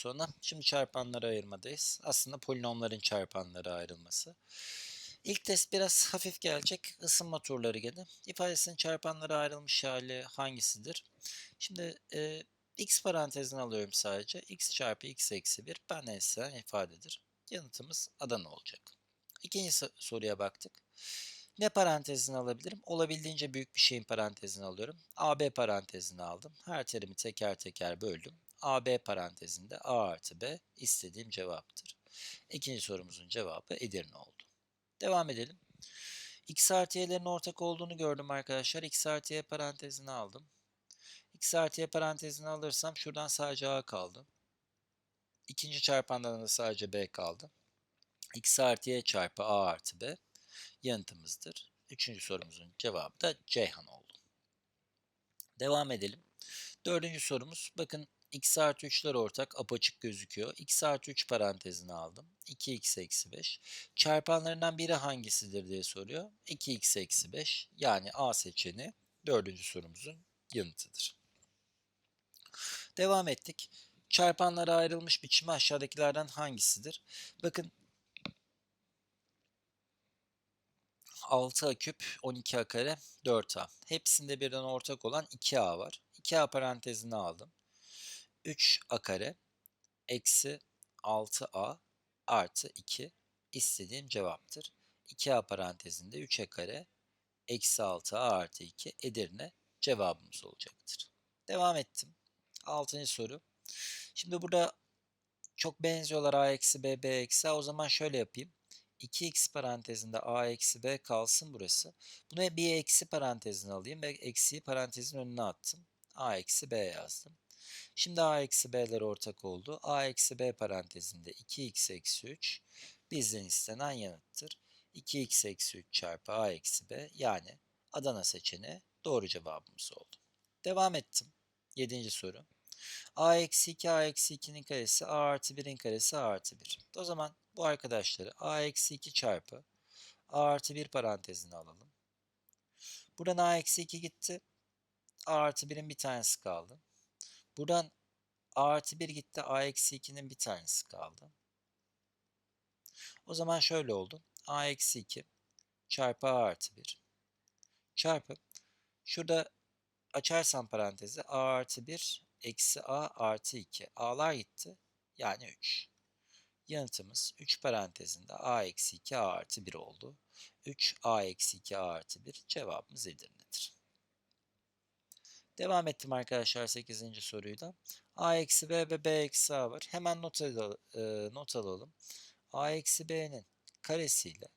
sonra. Şimdi çarpanları ayırmadayız. Aslında polinomların çarpanları ayrılması. İlk test biraz hafif gelecek. Isınma turları gene. İfadesinin çarpanlara ayrılmış hali hangisidir? Şimdi e, x parantezini alıyorum sadece. x çarpı x eksi 1 bana istenen ifadedir. Yanıtımız Adana olacak. İkinci so- soruya baktık. Ne parantezini alabilirim? Olabildiğince büyük bir şeyin parantezini alıyorum. AB parantezini aldım. Her terimi teker teker böldüm. AB parantezinde A artı B istediğim cevaptır. İkinci sorumuzun cevabı Edirne oldu. Devam edelim. X artı y'lerin ortak olduğunu gördüm arkadaşlar. X artı y parantezini aldım. X artı y parantezini alırsam şuradan sadece A kaldı. İkinci çarpandan da sadece B kaldı. X artı y çarpı A artı B yanıtımızdır. Üçüncü sorumuzun cevabı da Ceyhan oldu. Devam edelim. Dördüncü sorumuz. Bakın x artı 3'ler ortak apaçık gözüküyor. x artı 3 parantezini aldım. 2x eksi 5. Çarpanlarından biri hangisidir diye soruyor. 2x eksi 5 yani A seçeneği dördüncü sorumuzun yanıtıdır. Devam ettik. Çarpanlara ayrılmış biçimi aşağıdakilerden hangisidir? Bakın 6a küp, 12a kare, 4a. Hepsinde birden ortak olan 2a var. 2a parantezini aldım. 3a kare eksi 6a artı 2 istediğim cevaptır. 2a parantezinde 3a kare eksi 6a artı 2 Edirne cevabımız olacaktır. Devam ettim. 6. soru. Şimdi burada çok benziyorlar a eksi b, b eksi a. O zaman şöyle yapayım. 2x parantezinde a eksi b kalsın burası. Buna bir eksi parantezini alayım ve eksiyi parantezin önüne attım. a eksi b yazdım. Şimdi a eksi b'ler ortak oldu. a eksi b parantezinde 2x eksi 3 bizden istenen yanıttır. 2x eksi 3 çarpı a eksi b yani Adana seçeneği doğru cevabımız oldu. Devam ettim. 7. soru. a eksi 2 a eksi 2'nin karesi a artı 1'in karesi a artı 1. O zaman bu arkadaşları a eksi 2 çarpı a artı 1 parantezine alalım. Buradan a eksi 2 gitti. a artı 1'in bir tanesi kaldı. Buradan artı 1 gitti. a eksi 2'nin bir tanesi kaldı. O zaman şöyle oldu. a eksi 2 çarpı a artı 1 çarpı şurada açarsam parantezi a artı 1 eksi a artı 2. a'lar gitti. Yani 3. Yanıtımız 3 parantezinde a eksi 2 a artı 1 oldu. 3 a eksi 2 a artı 1 cevabımız Edirne'dir. Devam ettim arkadaşlar 8. soruyla. a eksi b ve b eksi a var. Hemen not, al e, not alalım. a eksi b'nin karesiyle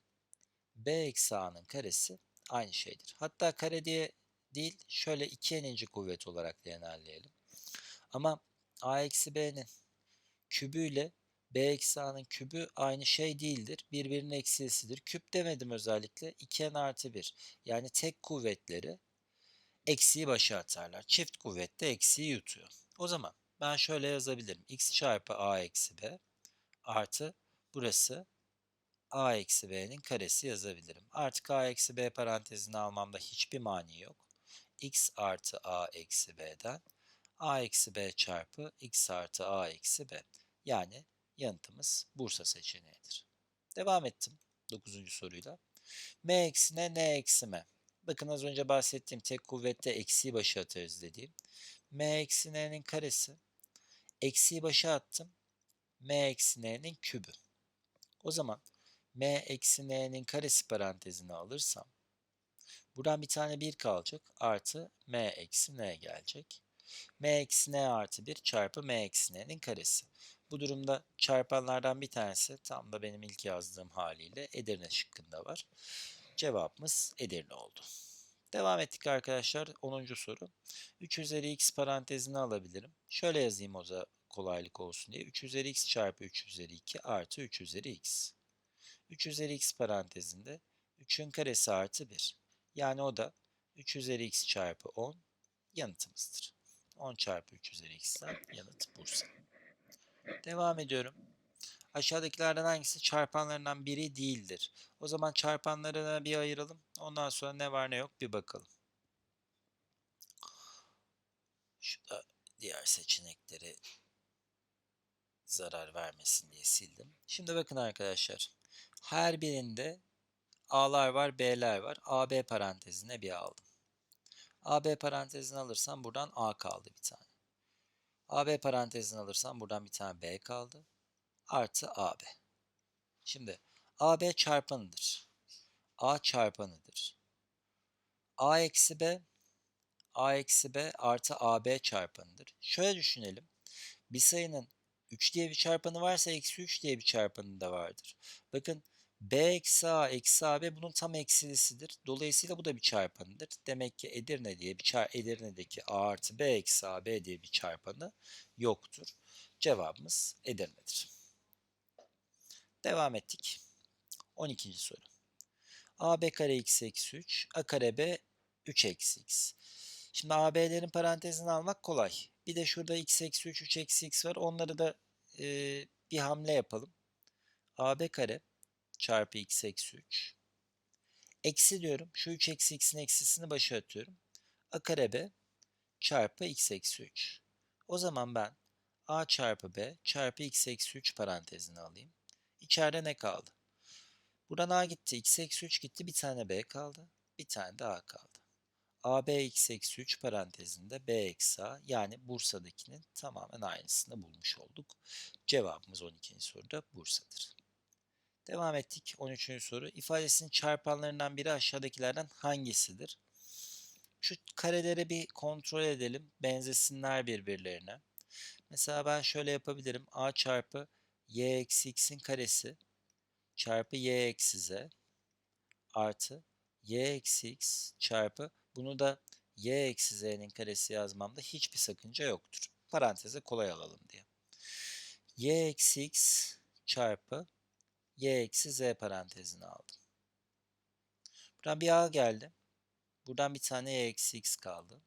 b eksi a'nın karesi aynı şeydir. Hatta kare diye değil şöyle 2 eninci kuvvet olarak genelleyelim. Ama a eksi b'nin kübüyle b eksi a'nın kübü aynı şey değildir. Birbirinin eksisidir. Küp demedim özellikle. 2n artı 1. Yani tek kuvvetleri eksiği başa atarlar. Çift kuvvette eksiği yutuyor. O zaman ben şöyle yazabilirim. x çarpı a eksi b artı burası a eksi b'nin karesi yazabilirim. Artık a eksi b parantezini almamda hiçbir mani yok. x artı a eksi b'den a eksi b çarpı x artı a eksi b. Yani yanıtımız Bursa seçeneğidir. Devam ettim 9. soruyla. m eksi n, n eksi m. Bakın az önce bahsettiğim tek kuvvette eksiği başa atarız dediğim. m eksi n'nin karesi. Eksiği başa attım. m eksi n'nin kübü. O zaman m eksi n'nin karesi parantezine alırsam buradan bir tane 1 kalacak. Artı m eksi n gelecek. m eksi n artı 1 çarpı m eksi n'nin karesi. Bu durumda çarpanlardan bir tanesi tam da benim ilk yazdığım haliyle Edirne şıkkında var. Cevabımız Edirne oldu. Devam ettik arkadaşlar. 10. soru. 3 üzeri x parantezini alabilirim. Şöyle yazayım o da kolaylık olsun diye. 3 üzeri x çarpı 3 üzeri 2 artı 3 üzeri x. 3 üzeri x parantezinde 3'ün karesi artı 1. Yani o da 3 üzeri x çarpı 10 yanıtımızdır. 10 çarpı 3 üzeri x'ten yanıt Bursa. Devam ediyorum. Aşağıdakilerden hangisi çarpanlarından biri değildir? O zaman çarpanlarına bir ayıralım. Ondan sonra ne var ne yok bir bakalım. Şurada diğer seçenekleri zarar vermesin diye sildim. Şimdi bakın arkadaşlar. Her birinde A'lar var, B'ler var. AB parantezine bir aldım. AB parantezini alırsam buradan A kaldı bir tane. AB parantezini alırsam buradan bir tane B kaldı. Artı AB. Şimdi AB çarpanıdır. A çarpanıdır. A eksi B A eksi B artı AB çarpanıdır. Şöyle düşünelim. Bir sayının 3 diye bir çarpanı varsa eksi 3 diye bir çarpanı da vardır. Bakın B eksi A eksi AB bunun tam eksilisidir. Dolayısıyla bu da bir çarpanıdır. Demek ki Edirne diye bir çar Edirne'deki A artı B eksi AB diye bir çarpanı yoktur. Cevabımız Edirne'dir. Devam ettik. 12. soru. AB kare x eksi 3, A kare B 3 eksi x. Şimdi AB'lerin parantezini almak kolay. Bir de şurada x eksi 3, 3 eksi x var. Onları da e, bir hamle yapalım. AB kare çarpı x eksi 3. Eksi diyorum. Şu 3 eksi x'in eksisini başa atıyorum. A kare B çarpı x eksi 3. O zaman ben a çarpı b çarpı x eksi 3 parantezini alayım. İçeride ne kaldı? Buradan a gitti. x eksi 3 gitti. Bir tane b kaldı. Bir tane de a kaldı. AB x eksi 3 parantezinde B eksi A yani Bursa'dakinin tamamen aynısını bulmuş olduk. Cevabımız 12. soruda Bursa'dır. Devam ettik. 13. soru. İfadesinin çarpanlarından biri aşağıdakilerden hangisidir? Şu kareleri bir kontrol edelim. Benzesinler birbirlerine. Mesela ben şöyle yapabilirim. A çarpı y eksi x'in karesi çarpı y eksi z artı y eksi x çarpı bunu da y eksi z'nin karesi yazmamda hiçbir sakınca yoktur. Paranteze kolay alalım diye. y eksi x çarpı y eksi z parantezini aldım. Buradan bir a geldi. Buradan bir tane y eksi x kaldı.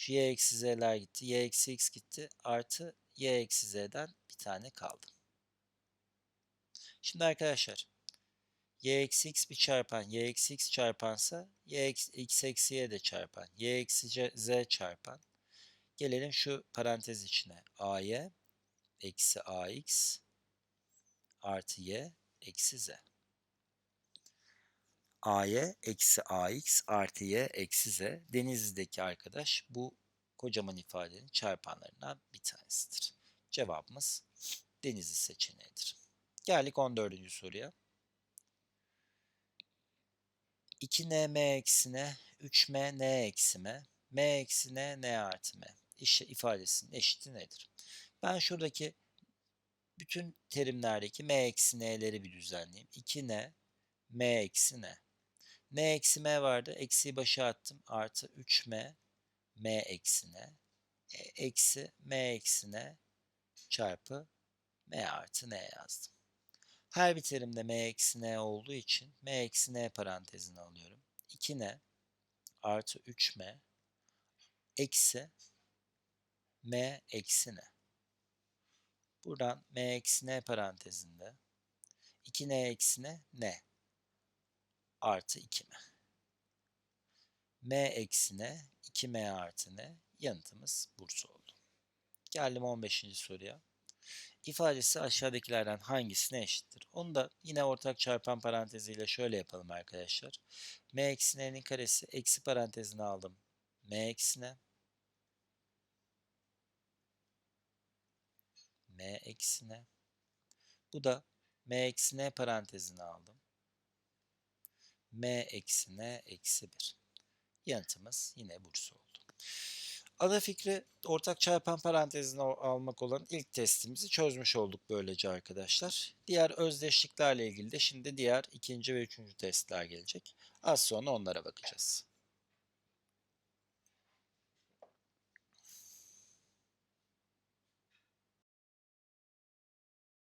Şu y eksi z'ler gitti. y eksi x gitti. Artı y eksi z'den bir tane kaldı. Şimdi arkadaşlar y eksi x bir çarpan y eksi x çarpansa y eksi x eksi y de çarpan y eksi z çarpan. Gelelim şu parantez içine. a'y eksi ax artı y eksi z. a'y eksi ax artı y eksi z. Denizli'deki arkadaş bu kocaman ifadenin çarpanlarından bir tanesidir. Cevabımız Denizli seçeneğidir. Geldik 14. soruya. 2nm eksine 3m n eksi m, m eksi n, n artı m İşte ifadesinin eşiti nedir? Ben şuradaki bütün terimlerdeki m eksi n'leri bir düzenleyeyim. 2n, m eksi n. n eksi m vardı. Eksiyi başa attım. Artı 3m, m eksi n. E, eksi m eksi n çarpı m artı n yazdım. Her bir terimde m eksi n olduğu için m eksi n parantezini alıyorum. 2n artı 3m eksi m eksi n. Buradan m eksi n parantezinde 2n eksi n artı 2m. m eksi n 2m artı n yanıtımız Bursa oldu. Geldim 15. soruya ifadesi aşağıdakilerden hangisine eşittir? Onu da yine ortak çarpan paranteziyle şöyle yapalım arkadaşlar. m eksi n'nin karesi eksi parantezine aldım. m eksi n m eksi n bu da m eksi n parantezine aldım. M eksi n eksi 1. Yanıtımız yine Bursa oldu. Ana fikri ortak çarpan parantezini almak olan ilk testimizi çözmüş olduk böylece arkadaşlar. Diğer özdeşliklerle ilgili de şimdi diğer ikinci ve üçüncü testler gelecek. Az sonra onlara bakacağız.